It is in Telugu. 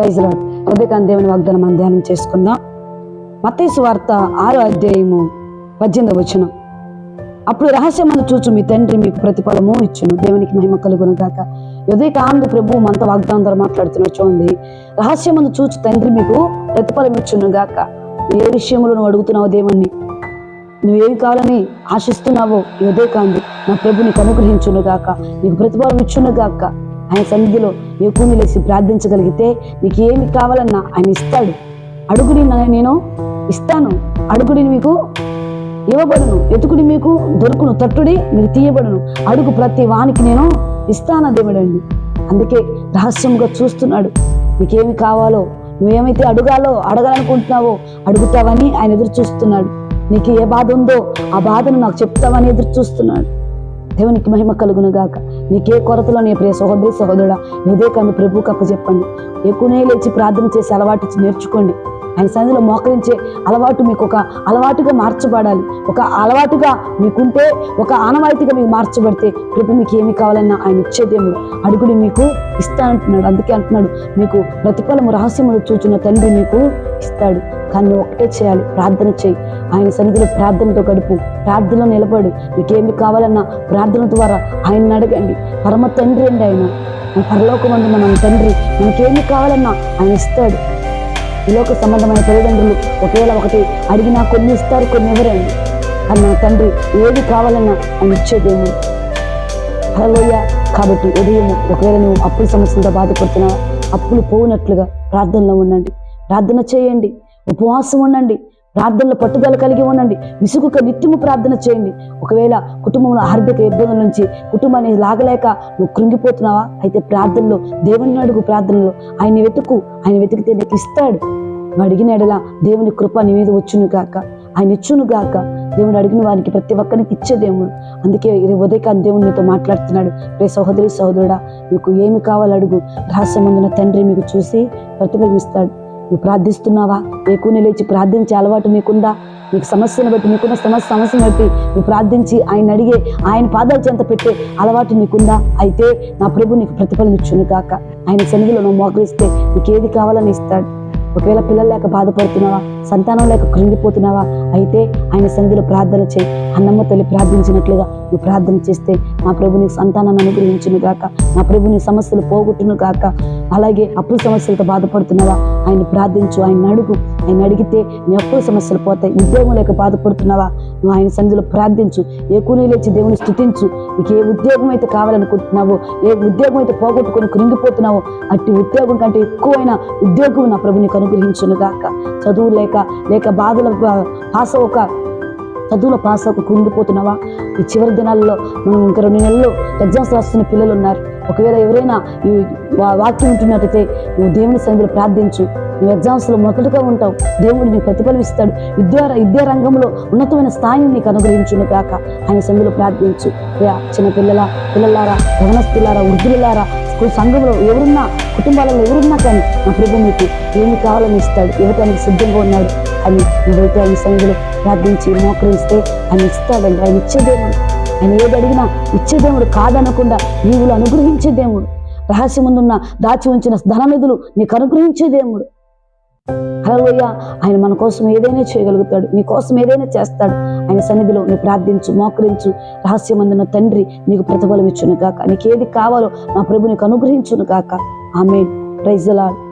Praise lord. ఉదయకాంత దేవుని వాగ్దానం మనం ధ్యానం చేసుకుందాం. మత్తయి వార్త ఆరో అధ్యాయము పద్దెనిమిది వచ్చిన అప్పుడు రహస్యమని చూచు మీ తండ్రి మీకు ప్రతిఫలము ఇచ్చును. దేవునికి మహిమ కలుగును గాక. ఉదయకాంత ప్రభు మనతో వాగ్దానం ద్వారా మాట్లాడుతున్న చూడండి. రహస్యమందు చూచు తండ్రి మీకు ప్రతిఫలం ఇచ్చును గాక. ఏ విషయంలో నువ్వు అడుగుతున్నావు దేవుణ్ణి? నువ్వేమి కావాలని ఆశిస్తున్నావో ఈ ఉదయకాంతి నా ప్రభు నీకు అనుగ్రహించును గాక. నీకు ప్రతిఫలం ఇచ్చును గాక. ఆయన సన్నిధిలో ఎక్కువ లేచి ప్రార్థించగలిగితే నీకు ఏమి కావాలన్నా ఆయన ఇస్తాడు. అడుగుడి నేను ఇస్తాను. అడుగుడి మీకు ఇవ్వబడును. ఎతుకుడి మీకు దొరుకును. తట్టుడి మీకు తీయబడును. అడుగు ప్రతి వానికి నేను ఇస్తానా దేవుడండి. అందుకే రహస్యంగా చూస్తున్నాడు. నీకేమి కావాలో నువ్వేమైతే అడగాలో అడగాలనుకుంటున్నావో అడుగుతావని ఆయన ఎదురు చూస్తున్నాడు. నీకు ఏ బాధ ఉందో ఆ బాధను నాకు చెప్తావని ఎదురు చూస్తున్నాడు. దేవునికి మహిమ కలుగును గాక నీకే కొరతలో నీ ప్రియ సహోదరి సహోదరుడా. ఉదయకాన్ని కప్పు చెప్పండి. ఎక్కువనే లేచి ప్రార్థన చేసి అలవాటు నేర్చుకోండి. ఆయన సన్నిధిలో మోకరించే అలవాటు మీకు ఒక అలవాటుగా మార్చబడాలి. ఒక అలవాటుగా మీకుంటే ఒక ఆనవాయితీగా మీకు మార్చబడితే ప్రభు మీకు ఏమి కావాలన్నా ఆయన ఇచ్చే దేవుడు అడుగుడి మీకు ఇస్తానంటున్నాడు. అందుకే అంటున్నాడు మీకు ప్రతిఫలము రహస్యములు చూచిన తండ్రి మీకు ఇస్తాడు. కానీ నువ్వు ఒకటే చేయాలి. ప్రార్థన చేయి. ఆయన సన్నిధిలో ప్రార్థనతో గడుపు. ప్రార్థనలో నిలబడు. నీకేమి కావాలన్నా ప్రార్థన ద్వారా ఆయన్ని అడగండి. పరమ తండ్రి అండి ఆయన. మన పరలోకమందున్న మన తండ్రి. మనకేమి కావాలన్నా ఆయన ఇస్తాడు. లోక సంబంధమైన తల్లిదండ్రులు ఒకవేళ ఒకటి అడిగినా కొన్ని ఇస్తారు కొన్ని ఎవరండి కానీ మన తండ్రి ఏది కావాలన్నా ఆయన ఇచ్చేదేమో హలోయ కాబట్టి ఉదయం ఒకవేళ నువ్వు అప్పుల సమస్యలతో బాధపడుతున్నావా అప్పులు పోనట్లుగా ప్రార్థనలో ఉండండి. ప్రార్థన చేయండి. ఉపవాసం ఉండండి ప్రార్థనలో పట్టుదల కలిగి ఉండండి విసుగుక నిత్యము ప్రార్థన చేయండి. ఒకవేళ కుటుంబంలో ఆర్థిక ఇబ్బందుల నుంచి కుటుంబాన్ని లాగలేక నువ్వు కృంగిపోతున్నావా? అయితే ప్రార్థనలో దేవుని అడుగు ప్రార్థనలో ఆయన వెతుకు ఆయన వెతికితే నీకు ఇస్తాడు. నువ్వు అడిగిన ఎడలా దేవుని కృప నీ మీద వచ్చును గాక. ఆయన ఇచ్చును గాక. దేవుడు అడిగిన వారికి ప్రతి ఒక్కరికి ఇచ్చే దేవుడు. అందుకే ఉదయకాంత్ ఉదయకాంత దేవుడు నీతో మాట్లాడుతున్నాడు. రే సహోదరి సహోదరుడా మీకు ఏమి కావాలో అడుగు. రహస్యమందున తండ్రి మీకు చూసి ప్రతిఫలమిస్తాడు. నువ్వు ప్రార్థిస్తున్నావా? ఎక్కువనే లేచి ప్రార్థించే అలవాటు మీకుందా? నీకు సమస్యను బట్టి నీకున్న సమస్య సమస్యను బట్టి నువ్వు ప్రార్థించి ఆయన అడిగే ఆయన పాదాల చెంత పెట్టే అలవాటు నీకుందా? అయితే నా ప్రభు నీకు ప్రతిఫలం ఇచ్చును కాక ఆయన సన్నిధిలో నువ్వు మోకరిస్తే నీకు ఏది కావాలని ఇస్తాడు. ఒకవేళ పిల్లలు లేక బాధపడుతున్నావా సంతానం లేక కృంగిపోతున్నావా అయితే ఆయన సంధిలో ప్రార్థన చేయి. అన్నమ్మ తల్లి ప్రార్థించినట్లుగా నువ్వు ప్రార్థన చేస్తే నా ప్రభు నీకు సంతానాన్ని అనుగ్రహించును గాక. నా ప్రభు నీ సమస్యలు పోగొట్టును గాక. అలాగే అప్పుల సమస్యలతో బాధపడుతున్నావా? ఆయన ప్రార్థించు ఆయన అడుగు. ఆయన అడిగితే నీ అప్పుల సమస్యలు పోతాయి. ఉద్యోగం లేక బాధపడుతున్నావా? నువ్వు ఆయన సంధిలో ప్రార్థించు. ఏ కూని లేచి దేవుని స్థుతించు నీకు ఏ ఉద్యోగం అయితే కావాలనుకుంటున్నావో ఏ ఉద్యోగం అయితే పోగొట్టుకొని కృంగిపోతున్నావో అట్టి ఉద్యోగం కంటే ఎక్కువైన ఉద్యోగం నా ప్రభు నీకు అనుగ్రహించును గాక. చదువు లేక లేక బాధల పాస్ ఒక చదువులో పాస్ అవ్వక కుంగిపోతున్నావా? ఈ చివరి దినాల్లో మనం ఇంకా రెండు నెలల్లో ఎగ్జామ్స్ రాస్తున్న పిల్లలు ఉన్నారు ఒకవేళ ఎవరైనా ఈ వా- వాక్యం ఉంటున్నట్టయితే నువ్వు దేవుని సన్నిధిలో ప్రార్థించు. నువ్వు ఎగ్జామ్స్లో మొదటగా ఉంటావు. దేవుడు నీకు ప్రతిఫలమిస్తాడు. విద్యా విద్యా రంగంలో ఉన్నతమైన స్థాయిని నీకు అనుగ్రహించును కాక ఆయన సన్నిధిలో ప్రార్థించు. యా, చిన్న పిల్లల పిల్లలారా యవనస్తులారా వృద్ధులారా స్కూల్ సంఘంలో ఎవరున్నా కుటుంబాలలో ఎవరున్నా కానీ నా ప్రభు మీకు ఏమి కావాలని ఇస్తాడు ఇవ్వటానికి సిద్ధంగా ఉన్నాడు. అని నువ్వైతే ఆయన సంఘులు ప్రార్థించి మోకరిస్తే ఆయన ఇస్తాడండి ఆయన ఇచ్చే దేవుడు. ఆయన ఏది అడిగినా ఇచ్చే దేవుడు కాదనకుండా నీవులు అనుగ్రహించే దేవుడు. రహస్యముందున్న దాచి ఉంచిన ధననిధులు నీకు అనుగ్రహించే దేవుడు. హలోయ ఆయన మన కోసం ఏదైనా చేయగలుగుతాడు. నీ కోసం ఏదైనా చేస్తాడు. ఆయన సన్నిధిలో నువ్వు ప్రార్థించు మోకరించు రహస్యమందున తండ్రి నీకు ప్రతిఫలం ఇచ్చును కాక నీకు ఏది కావాలో నా ప్రభు నీకు అనుగ్రహించును కాక ఆమె ప్రైజ్ లాడ్